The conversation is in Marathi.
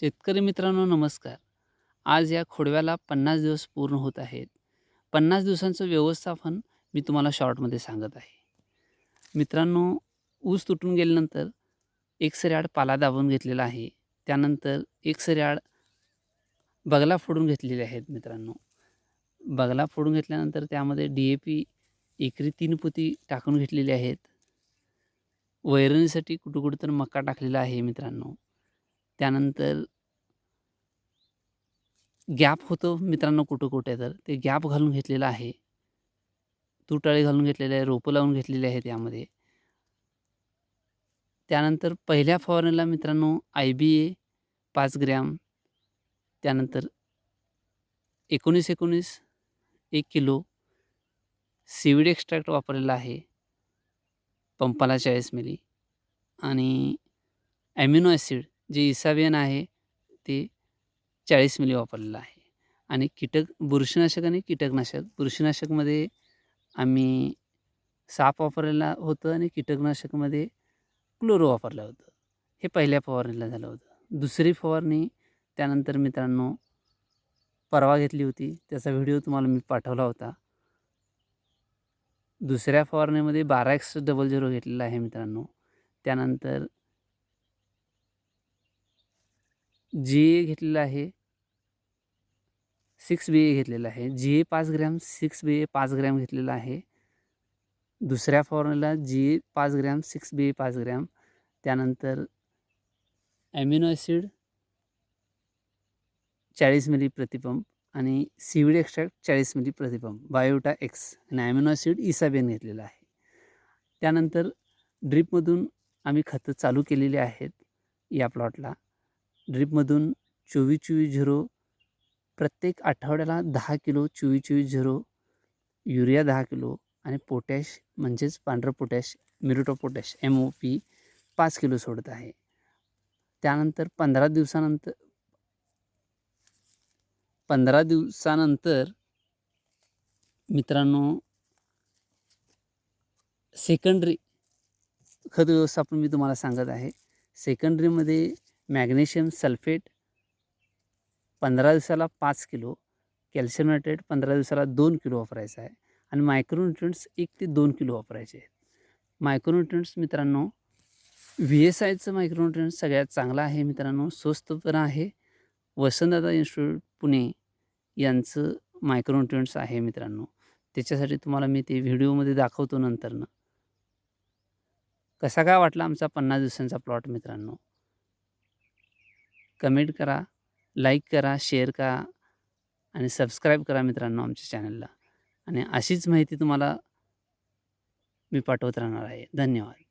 शेतकरी मित्रांनो नमस्कार. आज या खोडव्याला पन्नास दिवस पूर्ण होत आहेत. पन्नास दिवसांचं व्यवस्थापन मी तुम्हाला शॉर्टमध्ये सांगत आहे. मित्रांनो ऊस तुटून गेल्यानंतर एक सऱ्याड पाला दाबून घेतलेला आहे. त्यानंतर एक सऱ्याड बगला फोडून घेतलेले आहेत मित्रांनो. बगला फोडून घेतल्यानंतर त्यामध्ये डी ए पी एकरी तीन पोती टाकून घेतलेली आहेत. वैरणीसाठी कुठं कुठं तर मका टाकलेला आहे मित्रांनो. त्यानंतर गॅप होतो मित्रांनो कुठं कुठे तर. ते गॅप घालून घेतलेलं आहे. तुटाळे घालून घेतलेले आहे रोपं लावून घेतलेले आहे त्यामध्ये त्यानंतर पहिल्या फवारणीला मित्रांनो आय बी ए पाच ग्रॅम. त्यानंतर एकोणीस एकोणीस एक किलो सीविड एक्स्ट्रॅक्ट वापरलेला आहे. पंपाला चाळीस मिली. आणि ॲमिनो ॲसिड जे इसाबियन आहे ते चाळीस मिली वापरलेलं आहे. आणि कीटक बुरशीनाशक आणि कीटकनाशक. बुरशीनाशकमध्ये आम्ही साप वापरलेला होतं आणि कीटकनाशकमध्ये क्लोरो वापरलं होतं. हे पहिल्या फवारणीला झालं होतं. दुसरी फवारणी त्यानंतर मित्रांनो परवा घेतली होती. त्याचा व्हिडिओ तुम्हाला मी पाठवला होता. दुसऱ्या फवारणीमध्ये बारा एक्स डबल झिरो घेतलेला आहे मित्रांनो. त्यानंतर जी ए घेतलेलं आहे सिक्स बी ए घेतलेलं आहे. जी ए पाच ग्रॅम सिक्स बी ए पाच ग्रॅम घेतलेला आहे. दुसऱ्या फवारणीला जी ए पाच ग्रॅम सिक्स बी ए पाच ग्रॅम त्यानंतर ॲमिनो ॲसिड चाळीस मिली प्रतिपंप आणि सीविड एक्स्ट्रॅक्ट चाळीस मिली प्रतिपंप. बायोटा एक्स आणि ॲमिनो ॲसिड इसाबेन घेतलेला आहे. त्यानंतर ड्रीपमधून आम्ही खतं चालू केलेली आहेत या प्लॉटला ड्रीपमधून चोवीस चोवीस झिरो प्रत्येक आठवड्याला दहा किलो चोवीस चोवीस झिरो युरिया दहा किलो आणि पोटॅश म्हणजेच पांढरं potash muriate potash M O P पाच किलो सोडत आहे. त्यानंतर पंधरा दिवसानंतर पंधरा दिवसानंतर मित्रांनो सेकंडरी खत व्यवस्थापन मी तुम्हाला सांगत आहे. सेकंडरीमध्ये मॅग्नेशियम सल्फेट पंधरा दिवसाला पाच किलो कॅल्शियम नायट्रेट पंधरा दिवसाला दोन किलो वापरायचं आहे आणि मायक्रोन्युट्रियंट्स एक ते दोन किलो वापरायचे आहेत. मायक्रोन्युट्रियंट्स मित्रांनो व्ही एस आयचं मायक्रोन्युट्रियंट्स सगळ्यात चांगलं आहे मित्रांनो स्वस्त पण आहे. वसंतदादा इन्स्टिट्यूट पुणे यांचं मायक्रोन्युट्रियंट्स आहे मित्रांनो. त्याच्यासाठी तुम्हाला मी ते व्हिडिओमध्ये दाखवतो नंतरनं. कसा काय वाटला आमचा पन्नास दिवसांचा प्लॉट मित्रांनो? कमेंट करा लाईक करा शेअर करा आणि सबस्क्राईब करा मित्रांनो आमच्या चॅनलला. आणि अशीच माहिती तुम्हाला मी पाठवत राहणार आहे. धन्यवाद.